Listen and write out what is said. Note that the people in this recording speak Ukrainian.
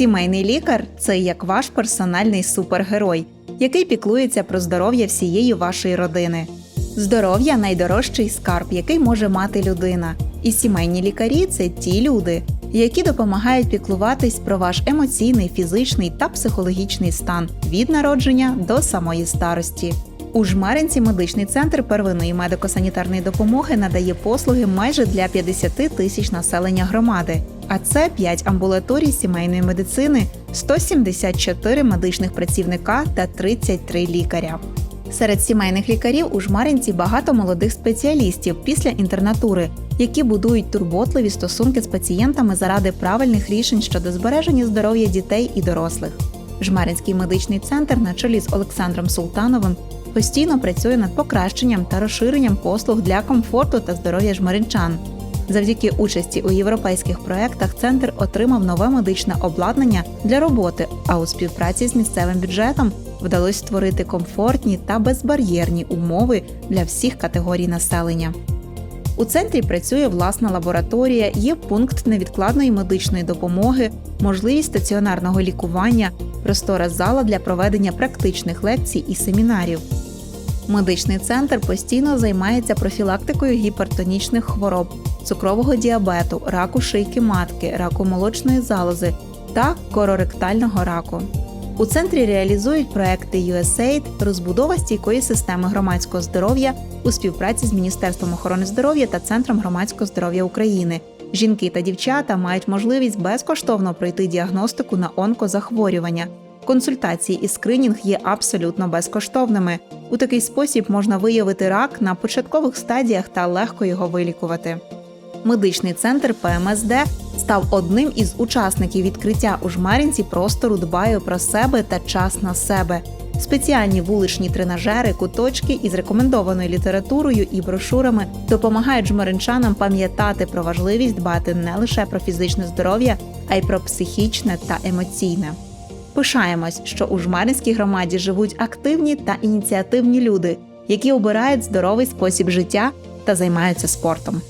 Сімейний лікар це як ваш персональний супергерой, який піклується про здоров'я всієї вашої родини. Здоров'я найдорожчий скарб, який може мати людина. І сімейні лікарі це ті люди, які допомагають піклуватись про ваш емоційний, фізичний та психологічний стан від народження до самої старості. У Жмеринці медичний центр первинної медико-санітарної допомоги надає послуги майже для 50 тисяч населення громади. А це 5 амбулаторій сімейної медицини, 174 медичних працівника та 33 лікаря. Серед сімейних лікарів у Жмаринці багато молодих спеціалістів після інтернатури, які будують турботливі стосунки з пацієнтами заради правильних рішень щодо збереження здоров'я дітей і дорослих. Жмеринський медичний центр на чолі з Олександром Султановим постійно працює над покращенням та розширенням послуг для комфорту та здоров'я жмеринчан. Завдяки участі у європейських проєктах центр отримав нове медичне обладнання для роботи, а у співпраці з місцевим бюджетом вдалося створити комфортні та безбар'єрні умови для всіх категорій населення. У центрі працює власна лабораторія, є пункт невідкладної медичної допомоги, можливість стаціонарного лікування, простора зала для проведення практичних лекцій і семінарів. Медичний центр постійно займається профілактикою гіпертонічних хвороб, цукрового діабету, раку шийки матки, раку молочної залози та короректального раку. У центрі реалізують проекти USAID, розбудова стійкої системи громадського здоров'я у співпраці з Міністерством охорони здоров'я та Центром громадського здоров'я України. Жінки та дівчата мають можливість безкоштовно пройти діагностику на онкозахворювання. Консультації і скринінг є абсолютно безкоштовними. У такий спосіб можна виявити рак на початкових стадіях та легко його вилікувати. Медичний центр ПМСД став одним із учасників відкриття у Жмеринці простору Дбаю про себе та час на себе. Спеціальні вуличні тренажери, куточки із рекомендованою літературою і брошурами допомагають жмеринчанам пам'ятати про важливість дбати не лише про фізичне здоров'я, а й про психічне та емоційне. Пишаємось, що у жмаринській громаді живуть активні та ініціативні люди, які обирають здоровий спосіб життя та займаються спортом.